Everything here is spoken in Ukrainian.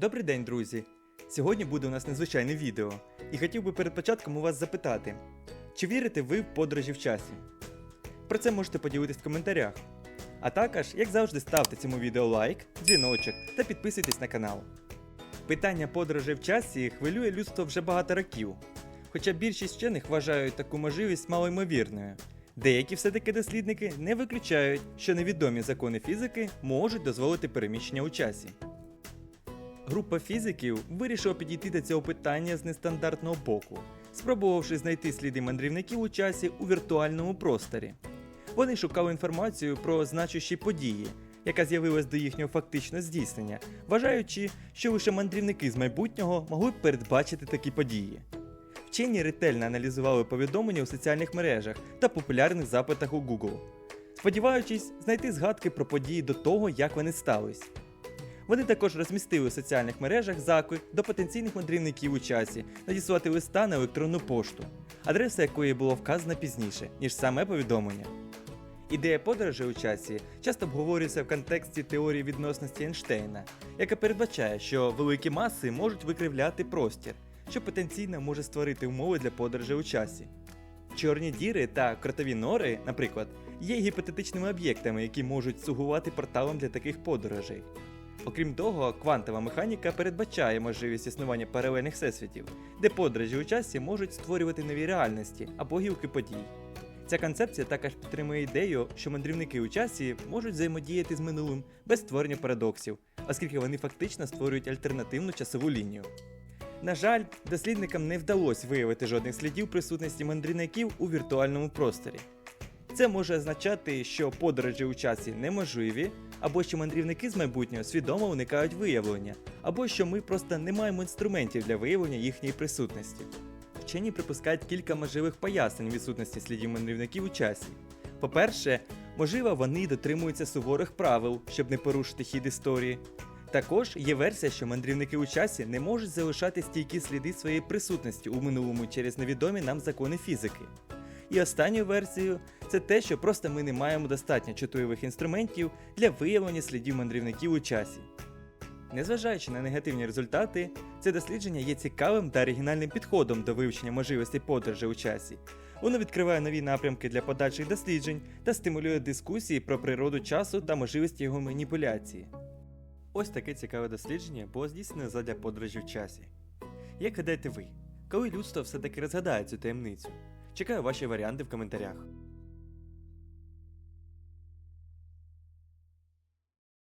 Добрий день, друзі! Сьогодні буде у нас незвичайне відео, і хотів би перед початком у вас запитати, чи вірите ви в подорожі в часі? Про це можете поділитись в коментарях. А також, як завжди, ставте цьому відео лайк, дзвіночок та підписуйтесь на канал. Питання подорожей в часі хвилює людство вже багато років, хоча більшість вчених вважають таку можливість малоймовірною. Деякі все-таки дослідники не виключають, що невідомі закони фізики можуть дозволити переміщення у часі. Група фізиків вирішила підійти до цього питання з нестандартного боку, спробувавши знайти сліди мандрівників у часі у віртуальному просторі. Вони шукали інформацію про значущі події, яка з'явилась до їхнього фактичного здійснення, вважаючи, що лише мандрівники з майбутнього могли б передбачити такі події. Вчені ретельно аналізували повідомлення у соціальних мережах та популярних запитах у Google, сподіваючись знайти згадки про події до того, як вони стались. Вони також розмістили у соціальних мережах заклик до потенційних мандрівників у часі надіслати листа на електронну пошту, адреса якої було вказано пізніше, ніж саме повідомлення. Ідея подорожі у часі часто обговорюється в контексті теорії відносності Ейнштейна, яка передбачає, що великі маси можуть викривляти простір, що потенційно може створити умови для подорожі у часі. Чорні діри та кротові нори, наприклад, є гіпотетичними об'єктами, які можуть слугувати порталом для таких подорожей. Окрім того, квантова механіка передбачає можливість існування паралельних всесвітів, де подорожі у часі можуть створювати нові реальності або гілки подій. Ця концепція також підтримує ідею, що мандрівники у часі можуть взаємодіяти з минулим без створення парадоксів, оскільки вони фактично створюють альтернативну часову лінію. На жаль, дослідникам не вдалося виявити жодних слідів присутності мандрівників у віртуальному просторі. Це може означати, що подорожі у часі неможливі, або що мандрівники з майбутнього свідомо уникають виявлення, або що ми просто не маємо інструментів для виявлення їхньої присутності. Вчені припускають кілька можливих пояснень відсутності слідів мандрівників у часі. По-перше, можливо, вони дотримуються суворих правил, щоб не порушити хід історії. Також є версія, що мандрівники у часі не можуть залишати стійкі сліди своєї присутності у минулому через невідомі нам закони фізики. І останньою версією це те, що просто ми не маємо достатньо чутливих інструментів для виявлення слідів мандрівників у часі. Незважаючи на негативні результати, це дослідження є цікавим та оригінальним підходом до вивчення можливостей подорожі у часі. Воно відкриває нові напрямки для подальших досліджень та стимулює дискусії про природу часу та можливості його маніпуляції. Ось таке цікаве дослідження було здійснене задля подорожі в часі. Як гадаєте ви, коли людство все-таки розгадає цю таємницю? Чекаю ваші варіанти в коментарях.